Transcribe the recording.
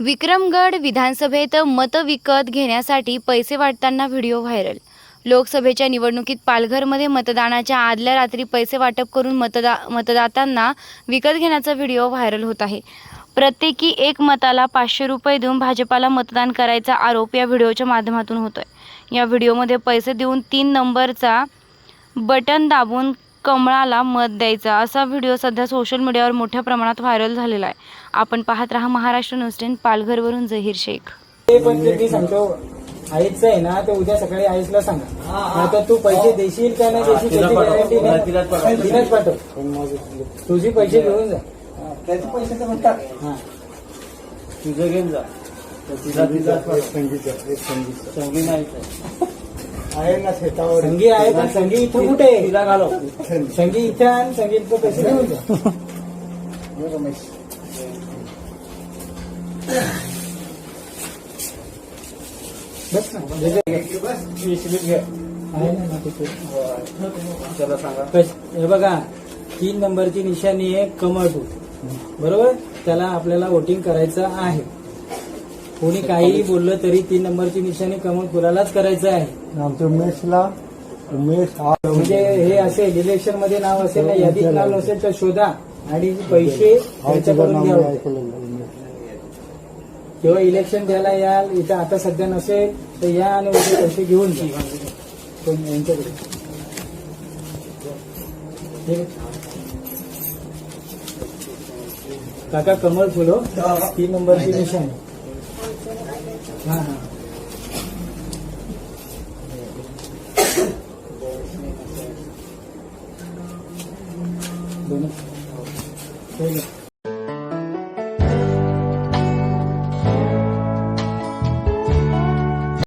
विक्रमगड विधानसभेत मतं विकत घेण्यासाठी पैसे वाटताना व्हिडिओ व्हायरल. लोकसभेच्या निवडणुकीत पालघरमध्ये मतदानाच्या आदल्या रात्री पैसे वाटप करून मतदा मतदातांना विकत घेण्याचा व्हिडिओ व्हायरल होत आहे. प्रत्येकी एक मताला पाचशे रुपये देऊन भाजपाला मतदान करायचा आरोप या व्हिडिओच्या माध्यमातून होतोय. या व्हिडिओमध्ये पैसे देऊन तीन नंबरचा बटन दाबून कमळाला मत द्यायचा. असा व्हिडिओ सध्या सोशल मीडियावर मोठ्या प्रमाणात व्हायरल झालेला आहे. आपण पाहत राहा महाराष्ट्र न्यूज टेन पालघरवरून जहीर शेख. ते पण ते मी सांगतो. आईचं आहे ना तर उद्या सकाळी आईसला सांगा. नाहीतर तू पैसे देशील का नाही देशील त्याची गॅरंटी नाही. तिलाच पाठव. तुझी पैसे घेऊन जा. त्याचे पैसे तर म्हणतात हा. तुझं घेऊन जा. तिला नाही आहे ना शेतावर. संगी आहे पण संगी इथं कुठे? आहे? तिला घालो संगी इथं आणि इथं पैसे घेऊन जा. रमेश. बस ना. दे दे. वीस वीस घे. आहे ना ना तिथे. त्याला सांगा. हे बघा तीन नंबरची निशाणी आहे कमळ बरोबर? त्याला आपल्याला वोटिंग करायचं आहे. कोणी काहीही बोललं तरी तीन नंबरची निशाणी कमळ फुलालाच करायचं आहे. उमेशला उमेश हा म्हणजे हे असेल इलेक्शनमध्ये नाव असेल ना यादीत नाव नसेल तर शोधा आणि पैसे घ्यावं किंवा इलेक्शन द्यायला याल इथं आता सध्या नसेल तर या आणि उद्या पैसे घेऊन जा. कोण यांच्याकडे? ठीक आहे. काका कमळ फुलो तीन नंबरची निशाण. हा हा दोन्ही ठीक आहे